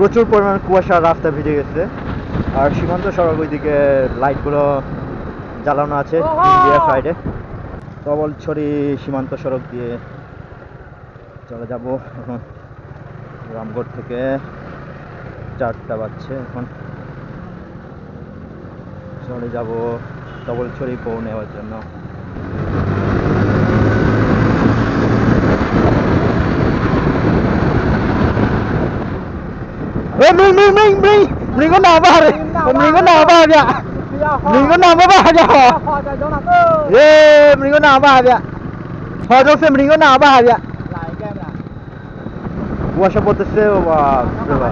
প্রচুর পরিমাণ কুয়াশা রাস্তা ভিজে গেছে। আর সীমান্ত সড়ক ওইদিকে লাইটগুলো জ্বালানো আছে ইন্ডিয়া সাইডে তবলছড়ি সীমান্ত সড়ক দিয়ে চলে যাব এখন। রামগড় থেকে চারটা বাজছে এখন। চলে যাব তবলছড়ি পৌঁ নেওয়ার জন্য। mình mình mình mình. Mình có nào ba đi mình có nào ba đi ạ. Mình có nào ba đi ạ. Yeah mình có nào ba đi ạ. Họ cho xem mình có nào vào đi ạ. Qua sao bột sale và rồi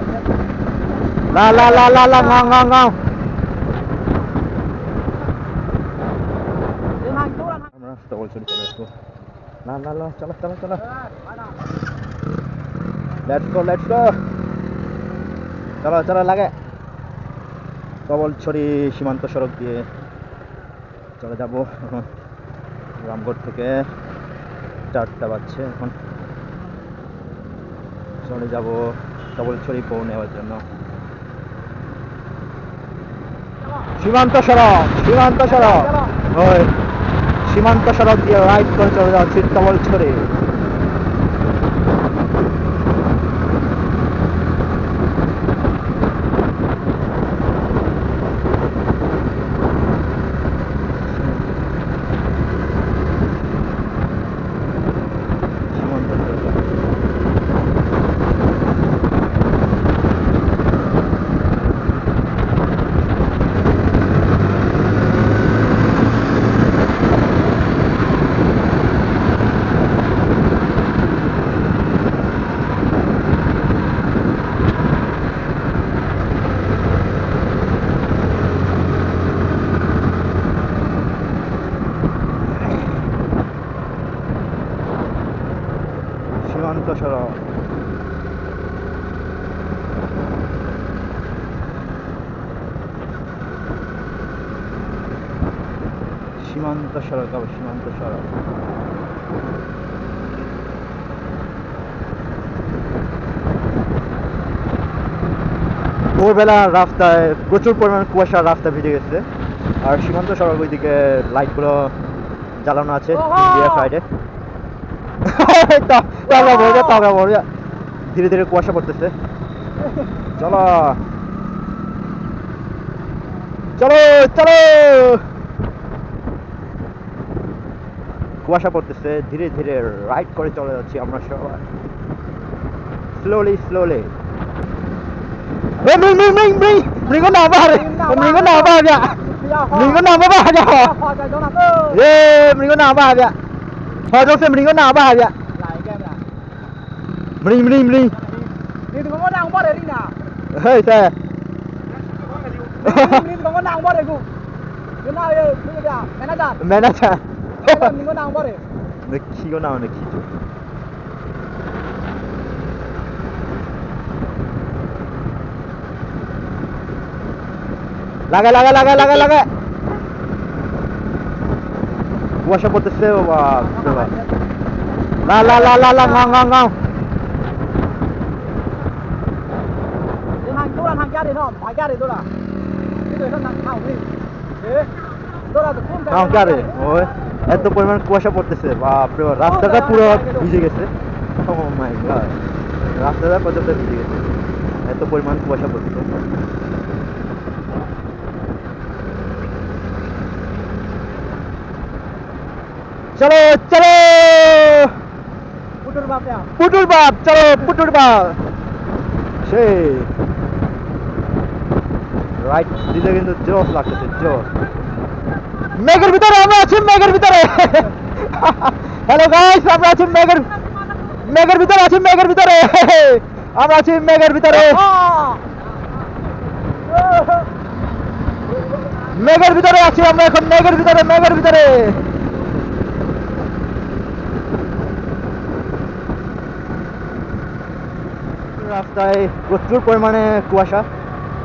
la la la la la ngon ngon ngon La la la, chala chala chala. Let's go, let's go. চলো চলো, লাগে। তবলছড়ি সীমান্ত সড়ক দিয়ে চলে যাব। এখন রামগড় থেকে চারটা বাজছে এখন। চলে যাব তবলছড়ি পৌঁ নেওয়ার জন্য। সীমান্ত সড়ক সীমান্ত সড়ক। ওই, সীমান্ত সড়ক দিয়ে রাইট করে চলে যাচ্ছি তবলছড়ি সীমান্ত সড়ক সড়ক সীমান্ত সড়ক আবার সীমান্ত সড়ক। ভোরবেলা রাস্তায় প্রচুর পরিমাণ কুয়াশা রাস্তা ভিজে গেছে। আর সীমান্ত সড়ক ওইদিকে লাইটগুলো জ্বালানো আছে সাইডে ধীরে ধীরে কুয়াশা পড়তেছে। চলো। চলো চলো। কুয়াশা পড়তেছে ধীরে ধীরে রাইড করে চলে যাচ্ছি আমরা সবাই। স্লোলি স্লোলি মৃগ না আবার মৃগ না আবার মৃগ না আবার মৃগনা আবার Minh, Minh, Minh, Ni tu kau nang boleh ni na. hey xe, Ni tu kau nang ku. Ni na ye, ni dia, mana dah? mẹ nó Ni kau nang nó khí có nào nó khí chứ, লাগে লাগে লাগে লাগে লাগে কুয়াশা পড়তেছে বাপ। লা লা লা লা লা গাও গাও গাও Ni hang tu hang jadi no, hang jadi tu lah. Ni tu hang hang ni. Eh. Tu lah tu pun. গাও কারে ওই এত পরিমাণ কুয়াশা পড়তেছে বাপ রে রাস্তাটা পুরো ভিজে গেছে ও মাই গড রাস্তাটা পর্যন্ত ভিজে গেছে এত পরিমাণ কুয়াশা পড়তেছে চলো চলো bab dia. পুটুর বাপ চলো পুটুর বাপ সেই রাইট দিতে কিন্তু জোস লাগতেছে জোস মেঘের ভিতরে, আমরা আছি মেঘের ভিতরে। হ্যালো গাইস আমরা আছি মেঘের মেঘের ভিতরে, আছি মেঘের ভিতরে। আমরা আছি মেঘের ভিতরে. মেঘের ভিতরে আছি আমরা এখন, মেঘের ভিতরে মেঘের ভিতরে। রাস্তায় প্রচুর পরিমাণে কুয়াশা।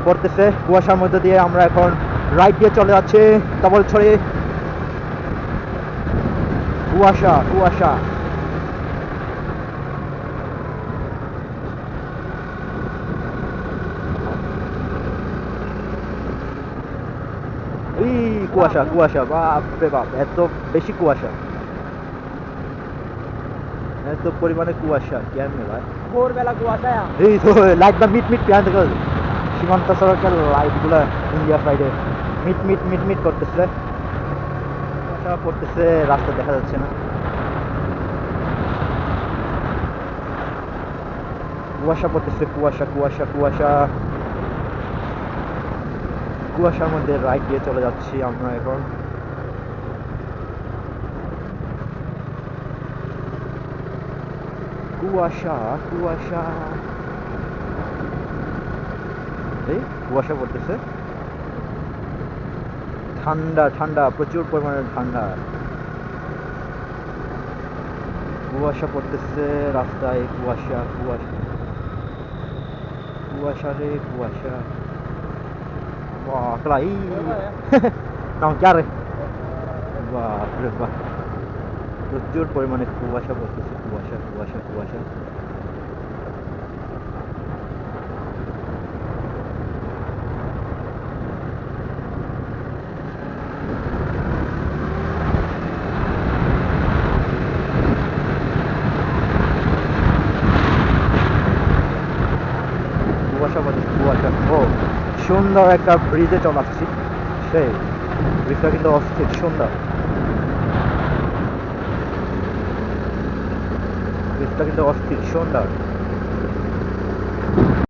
পড়তেছে। কুয়াশার মধ্যে দিয়ে আমরা এখন রাইট দিয়ে চলে যাচ্ছি। তবলছড়ি কুয়াশা কুয়াশা। কুয়াশা কুয়াশা। বাপরে বাপ এত বেশি কুয়াশা। এত পরিমাণে কুয়াশা। কেমনে ভাই? ভোরবেলা কুয়াশা। এই তো লাইট বা মিট মিট পেয়ান থেকে। সীমান্ত সড়কের লাইটগুলো ইন্ডিয়া সাইডে মিট মিট মিট মিট করতেছে। কুয়াশা পড়তেছে, রাস্তা দেখা যাচ্ছে না। কুয়াশা পড়তেছে, কুয়াশা কুয়াশা কুয়াশা। কুয়াশার মধ্যে রাইট দিয়ে চলে যাচ্ছি আমরা এখন। কুয়াশা কুয়াশা। এই কুয়াশা পড়তেছে। ঠান্ডা ঠান্ডা, প্রচুর পরিমাণে ঠান্ডা। কুয়াশা পড়তেছে রাস্তায়, কুয়াশা কুয়াশা। কুয়াশা রে, কুয়াশা। প্রচুর পরিমাণে কুয়াশা পড়তেছে, কুয়াশা কুয়াশা কুয়াশা পড়তেছে কুয়াশা ও সুন্দর একটা ব্রিজে চলে আসছি। সেই ব্রিজটা কিন্তু অস্থির সুন্দর। ব্রিজটা কিন্তু অস্থির সুন্দর।